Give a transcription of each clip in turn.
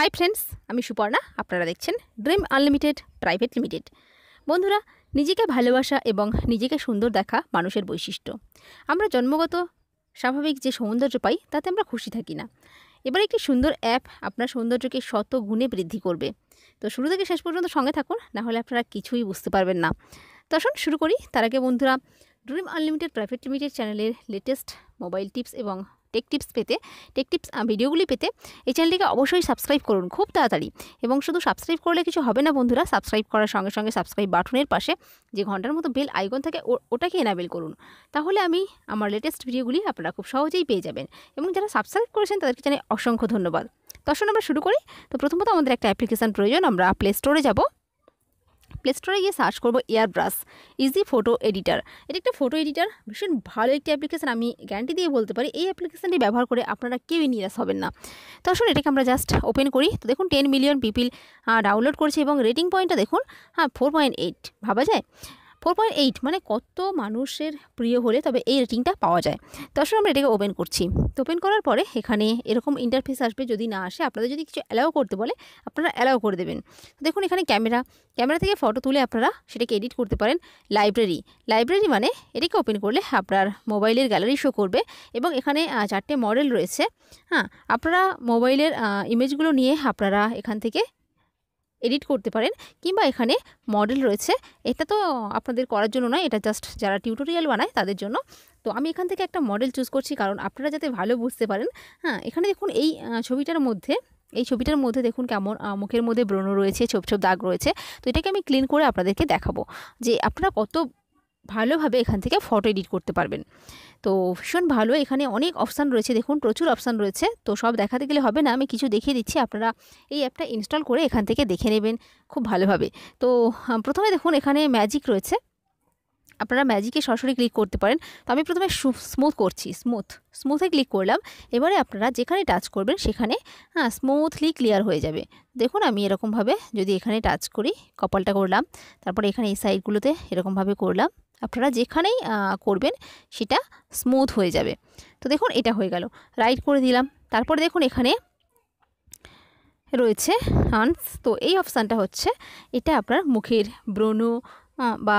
Hi friends আমি সুপর্ণা। আপনারা দেখছেন ড্রিম আনলিমিটেড প্রাইভেট লিমিটেড বন্ধুরা, নিজেকে ভালোবাসা এবং নিজেকে সুন্দর দেখা মানুষের বৈশিষ্ট্য। আমরা জন্মগত স্বাভাবিক যে সৌন্দর্য পাই, তাতে আমরা খুশি থাকি না। এবার একটি সুন্দর অ্যাপ আপনার সৌন্দর্যকে শত গুণে বৃদ্ধি করবে। তো শুরু থেকে শেষ পর্যন্ত সঙ্গে থাকুন, না হলে আপনারা কিছুই বুঝতে পারবেন না। তো আসুন শুরু করি। তার আগে বন্ধুরা ড্রিম আনলিমিটেড প্রাইভেট লিমিটেড চ্যানেলের লেটেস্ট মোবাইল টিপস এবং টেক টিপস পেতে টেক টিপস ভিডিওগুলি পেতে এই চ্যানেলটিকে অবশ্যই সাবস্ক্রাইব করুন খুব তাড়াতাড়ি। এবং শুধু সাবস্ক্রাইব করলে কিছু হবে না বন্ধুরা সাবস্ক্রাইব করার সঙ্গে সঙ্গে সাবস্ক্রাইব বাটনের পাশে যে ঘণ্টার মতো বেল আইকন থাকে ওটাকে এনাবেল করুন। তাহলে আমি আমার লেটেস্ট ভিডিওগুলি আপনারা খুব সহজেই পেয়ে যাবেন। এবং যারা সাবস্ক্রাইব করেছেন, তাদেরকে জানাই অসংখ্য ধন্যবাদ। তো আসুন আমরা শুরু করি। তো প্রথমত আমাদের একটা অ্যাপ্লিকেশান প্রয়োজন, আমরা প্লে স্টোরে যাব। প্লে স্টোরে গিয়ে সার্চ করব air brush easy photo editor এটা একটা ফটো এডিটার ভীষণ ভালো একটি অ্যাপ্লিকেশান আমি গ্যারান্টি দিয়ে বলতে পারি। এই অ্যাপ্লিকেশানটি ব্যবহার করে আপনারা কেউই নিরাশ হবেন না। তো আসলে এটাকে আমরা জাস্ট ওপেন করি। তো দেখুন টেন মিলিয়ন পিপিল ডাউনলোড করেছে এবং রেটিং পয়েন্টটা দেখুন হ্যাঁ ফোর পয়েন্ট এইট ভাবা যায়? ফোর পয়েন্ট এইট মানে কত মানুষের প্রিয় হলে তবে এই রেটিংটা পাওয়া যায়। তো আসলে আমরা এটাকে ওপেন করছি। তো ওপেন করার পরে এখানে এরকম ইন্টারফেস আসবে যদি না আসে, আপনাদের যদি কিছু অ্যালাউ করতে বলে, আপনারা অ্যালাউ করে দেবেন। দেখুন এখানে ক্যামেরা ক্যামেরা থেকে ফটো তুলে আপনারা সেটাকে এডিট করতে পারেন লাইব্রেরি লাইব্রেরি মানে এটাকে ওপেন করলে আপনার মোবাইলের গ্যালারি শো করবে এবং এখানে চারটে মডেল রয়েছে। হ্যাঁ আপনারা মোবাইলের ইমেজগুলো নিয়ে আপনারা এখান থেকে এডিট করতে পারেন কিংবা এখানে মডেল রয়েছে। এটা তো আপনাদের করার জন্য নয়, এটা জাস্ট যারা টিউটোরিয়াল বানায় তাদের জন্য। তো আমি এখান থেকে একটা মডেল চুজ করছি কারণ আপনারা যাতে ভালো বুঝতে পারেন। হ্যাঁ এখানে দেখুন এই ছবিটার মধ্যে, এই ছবিটার মধ্যে দেখুন কেমন মুখের মধ্যে ব্রণ রয়েছে, ছোপ ছোপ দাগ রয়েছে। তো এটাকে আমি ক্লিন করে আপনাদেরকে দেখাবো যে আপনারা কত ভালোভাবে এখান থেকে ফটো এডিট করতে পারবেন। তো ভীষণ ভালো, এখানে অনেক অপশান রয়েছে। দেখুন, প্রচুর অপশান রয়েছে। তো সব দেখাতে গেলে হবে না, আমি কিছু দেখিয়ে দিচ্ছি। আপনারা এই অ্যাপটা ইনস্টল করে এখান থেকে দেখে নেবেন খুব ভালোভাবে। তো প্রথমে দেখুন, এখানে ম্যাজিক রয়েছে। আপনারা ম্যাজিকে সরাসরি ক্লিক করতে পারেন। তো আমি প্রথমে স্মুথ করছি স্মুথ স্মুথে ক্লিক করলাম। এবারে আপনারা যেখানে টাচ করবেন সেখানে হ্যাঁ স্মুথলি ক্লিয়ার হয়ে যাবে। দেখুন আমি এরকমভাবে যদি এখানে টাচ করি, কপালটা করলাম, তারপরে এখানে এই সাইডগুলোতে এরকমভাবে করলাম। আপনারা যেখানেই করবেন সেটা স্মুথ হয়ে যাবে। তো দেখুন এটা হয়ে গেল। রাইট করে দিলাম। তারপরে দেখুন এখানে রয়েছে হান্স তো এই অপশানটা হচ্ছে, এটা আপনার মুখের ব্রণ বা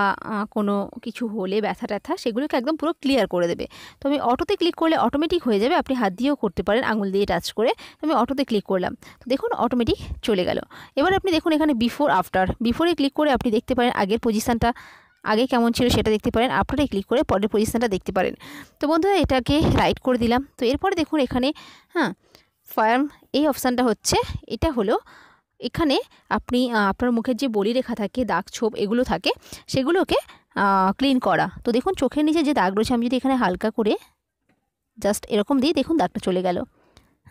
কোনো কিছু হলে ব্যথা ট্যাথা সেগুলোকে একদম পুরো ক্লিয়ার করে দেবে। তো আমি অটোতে ক্লিক করলে অটোমেটিক হয়ে যাবে, আপনি হাত দিয়েও করতে পারেন আঙুল দিয়ে টাচ করে। আমি অটোতে ক্লিক করলাম। তো দেখুন অটোমেটিক চলে গেল। এবার আপনি দেখুন এখানে বিফোর আফটার বিফোরে ক্লিক করে আপনি দেখতে পারেন আগের পজিশানটা আগে কেমন ছিল সেটা দেখতে পারেন। আপনারাই ক্লিক করে পরের পজিশানটা দেখতে পারেন। তো বন্ধুরা, এটাকে রাইট করে দিলাম। তো এরপরে দেখুন এখানে হ্যাঁ ফার্ম এই অপশানটা হচ্ছে, এটা হলো এখানে আপনি আপনার মুখের যে বলি রেখা থাকে, দাগ ছোপ এগুলো থাকে, সেগুলোকে ক্লিন করা। তো দেখুন, চোখের নিচে যে দাগ রয়েছে, আমি যদি এখানে হালকা করে জাস্ট এরকম দিয়ে দেখুন দাগটা চলে গেল।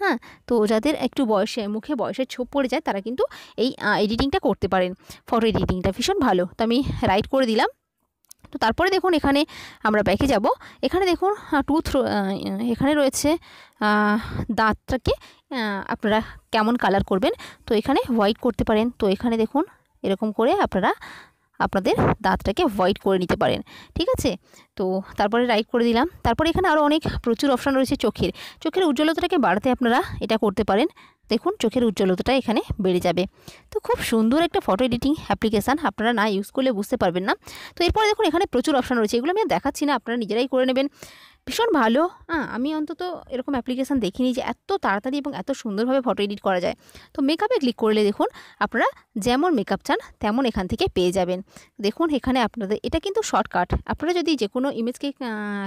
হ্যাঁ তো যাদের একটু বয়সে, মুখে বয়সের ছোপ পড়ে যায়, তারা কিন্তু এই এডিটিংটা করতে পারেন। ফটো এডিটিংটা ভীষণ ভালো। তো আমি রাইট করে দিলাম। তো তারপরে দেখুন এখানে আমরা ব্যাকে যাব। এখানে দেখুন টুথ এখানে রয়েছে দাঁতটাকে আপনারা কেমন কালার করবেন, তো এখানে হোয়াইট করতে পারেন। তো এখানে দেখুন, এরকম করে আপনারা আপনাদের দাঁতটাকে হোয়াইট করে নিতে পারেন, ঠিক আছে? তো তারপরে রাইট করে দিলাম। তারপরে এখানে আরও অনেক প্রচুর অপশান রয়েছে চোখের। চোখের উজ্জ্বলতাটাকে বাড়াতে আপনারা এটা করতে পারেন। দেখুন, চোখের উজ্জ্বলতাটা এখানে বেড়ে যাবে। তো খুব সুন্দর একটা ফটো এডিটিং অ্যাপ্লিকেশান আপনারা না ইউজ করলে বুঝতে পারবেন না। তো এরপরে দেখুন, এখানে প্রচুর অপশান রয়েছে। এগুলো আমি দেখাচ্ছি না, আপনারা নিজেরাই করে নেবেন। ভীষণ ভালো। হ্যাঁ আমি অন্তত এরকম অ্যাপ্লিকেশান দেখিনি যে এত তাড়াতাড়ি এবং এত সুন্দরভাবে ফটো এডিট করা যায়। তো মেকআপে ক্লিক করলে দেখুন, আপনারা যেমন মেকআপ চান, তেমন এখান থেকে পেয়ে যাবেন। দেখুন এখানে আপনাদের, এটা কিন্তু শর্টকাট আপনারা যদি যে কোনো ইমেজকে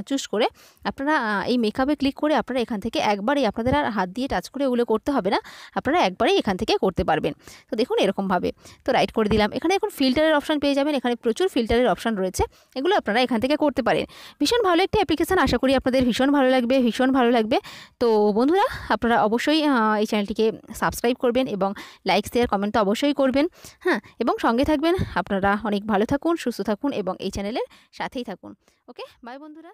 চুজ করে, আপনারা এই মেকআপে ক্লিক করে আপনারা এখান থেকে একবারেই আপনাদের আর হাত দিয়ে টাচ করে ওগুলো করতে হবে না। আপনারা একবারেই এখান থেকে করতে পারবেন। তো দেখুন এরকমভাবে। তো রাইট করে দিলাম। এখানে এখন ফিল্টারের অপশান পেয়ে যাবেন। এখানে প্রচুর ফিল্টারের অপশান রয়েছে। এগুলো আপনারা এখান থেকে করতে পারেন। ভীষণ ভালো একটি অ্যাপ্লিকেশান আশা করি, আপনাদের ভীষণ ভালো লাগবে, ভীষণ ভালো লাগবে। তো বন্ধুরা, আপনারা অবশ্যই এই চ্যানেলটিকে সাবস্ক্রাইব করবেন এবং লাইক, শেয়ার, কমেন্ট তো অবশ্যই করবেন। হ্যাঁ এবং সঙ্গে থাকবেন। আপনারা অনেক ভালো থাকুন, সুস্থ থাকুন এবং এই চ্যানেলের সাথেই থাকুন। ওকে, বাই বন্ধুরা।